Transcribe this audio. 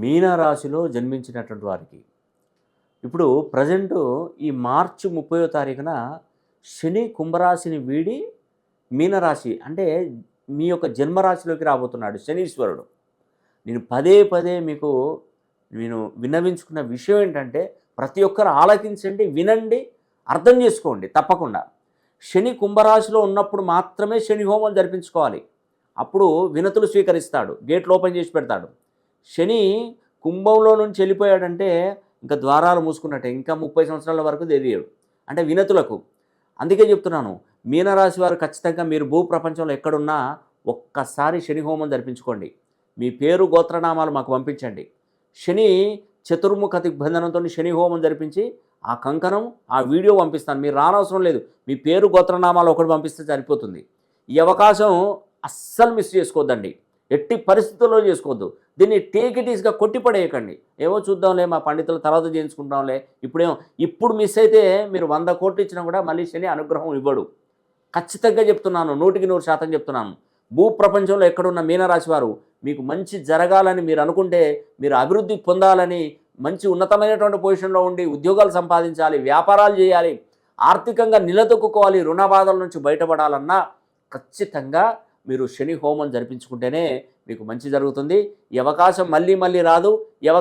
మీనరాశిలో జన్మించినటువంటి వారికి. ఇప్పుడు ప్రజెంటు ఈ మార్చి ముప్పయో తారీఖున శని కుంభరాశిని వీడి మీనరాశి అంటే మీ యొక్క జన్మరాశిలోకి రాబోతున్నాడు శనీశ్వరుడు. నేను పదే పదే మీకు నేను విన్నవించుకున్న విషయం ఏంటంటే ప్రతి ఒక్కరు ఆలకించండి వినండి అర్థం చేసుకోండి తప్పకుండా. శని కుంభరాశిలో ఉన్నప్పుడు మాత్రమే శని హోమం జరిపించుకోవాలి. అప్పుడు వినతులు స్వీకరిస్తాడు గేట్లు ఓపెన్ చేసి పెడతాడు. శని కుంభంలో నుంచి వెళ్ళిపోయాడంటే ఇంకా ద్వారాలు మూసుకున్నట్టే ఇంకా ముప్పై సంవత్సరాల వరకు తెలియడు అంటే వినతులకు. అందుకే చెప్తున్నాను మీనరాశి వారు ఖచ్చితంగా మీరు భూ ప్రపంచంలో ఎక్కడున్నా ఒక్కసారి శని హోమం జరిపించుకోండి. మీ పేరు గోత్రనామాలు మాకు పంపించండి. శని చతుర్ముఖ దిగ్బంధనంతో శని హోమం జరిపించి ఆ కంకణం ఆ వీడియో పంపిస్తాను. మీరు రానవసరం లేదు. మీ పేరు గోత్రనామాలు ఒకటి పంపిస్తే సరిపోతుంది. ఈ అవకాశం అస్సలు మిస్ చేసుకోవద్దండి ఎట్టి పరిస్థితుల్లో చేసుకోవద్దు. దీన్ని టేకిటీస్గా కొట్టిపడేయకండి. ఏమో చూద్దాంలే మా పండితులు తర్వాత చేయించుకుంటాంలే. ఇప్పుడేమో ఇప్పుడు మిస్ అయితే మీరు వంద కోట్లు ఇచ్చినా కూడా మళ్ళీ శని అనుగ్రహం ఇవ్వడు. ఖచ్చితంగా చెప్తున్నాను నూటికి నూరు శాతం చెప్తున్నాను. భూ ప్రపంచంలో ఎక్కడున్న మీనరాశి వారు మీకు మంచి జరగాలని మీరు అనుకుంటే మీరు అభివృద్ధి పొందాలని మంచి ఉన్నతమైనటువంటి పొజిషన్లో ఉండి ఉద్యోగాలు సంపాదించాలి వ్యాపారాలు చేయాలి ఆర్థికంగా నిలదొక్కుకోవాలి రుణ బాధల నుంచి బయటపడాలన్నా ఖచ్చితంగా మీరు శని హోమం జరిపించుకుంటేనే మీకు మంచి జరుగుతుంది. ఈ అవకాశం మళ్ళీ మళ్ళీ రాదు. ఈ అవకాశం